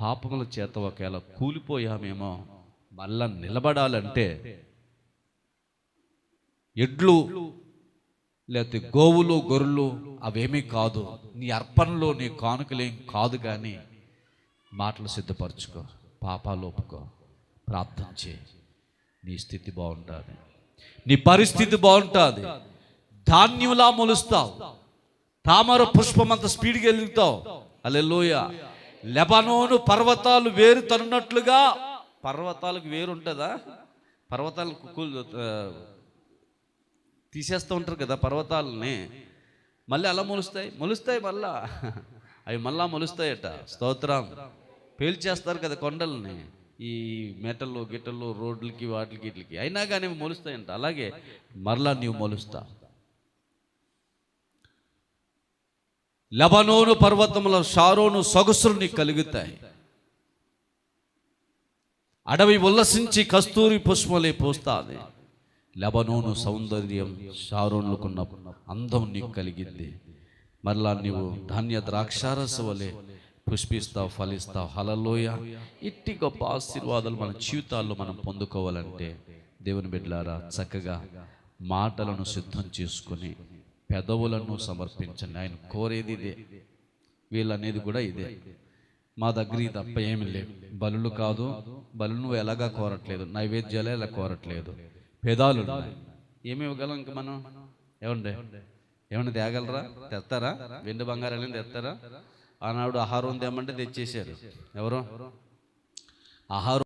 పాపముల చేత ఒకవేళ కూలిపోయామేమో మళ్ళా నిలబడాలంటే ఎడ్లు లేకపోతే గోవులు గొర్రెలు అవేమీ కాదు. నీ అర్పణలో నీ కానుకలేం కాదు కానీ మాటలు సిద్ధపరచుకో పాపాలు ఒప్పుకో ప్రార్థన చేయి. నీ స్థితి బాగుంటుంది నీ పరిస్థితి బాగుంటుంది. ధాన్యంలా మొలుస్తావు. తామర పుష్పమంత స్పీడ్కి స్పీడ్గా వెళ్తావు. అలెలోయ లెబనోను పర్వతాలు వేరు తన్నట్లుగా పర్వతాలకు వేరు ఉంటుందా? పర్వతాలకు కూల్- తీసేస్తూ ఉంటారు కదా పర్వతాలని. మళ్ళీ అలా మొలుస్తాయి. మొలుస్తాయి మళ్ళా. అవి మళ్ళా మొలుస్తాయట. స్తోత్రం. పేల్చేస్తారు కదా కొండల్ని. ఈ మెటల్లో గిట్టల్లో రోడ్లకి వాటికి వీటికి అయినా కానీ మొలుస్తాయంట. అలాగే మరలా నీవు మొలుస్తా. లబనోను పర్వతముల షారోను సొగసులు నీకు కలుగుతాయి. అడవి ఉల్లసించి కస్తూరి పుష్పలే పోస్తాది. లెబనోను సౌందర్యం షారోన్లకున్న అందం నీకు కలిగింది మరలా నీవు ధాన్య ద్రాక్షారస వలె పుష్పిస్తావు ఫలిస్తావు. హలలోయ ఇట్టి గొప్ప ఆశీర్వాదాలు మన జీవితాల్లో మనం పొందుకోవాలంటే దేవుని బిడ్డలారా చక్కగా మాటలను సిద్ధం చేసుకొని పెదవులను సమర్పించండి. ఆయన కోరేది ఇదే. వీళ్ళనేది కూడా ఇదే. మా దగ్గర ఇది తప్ప ఏమి లేవు బలులు కాదు. బలు నువ్వు ఎలాగా కోరట్లేదు? నైవేద్యాలే ఎలా కోరట్లేదు. పెదాలు ఏమి ఇవ్వగలం ఇంక మనం? ఏమండి? ఏమన్నా తేగలరా? తెస్తారా? వెండి బంగారాలని తెస్తారా? ఆనాడు ఆహారం తేమంటే తెచ్చేసారు ఎవరు? ఆహారం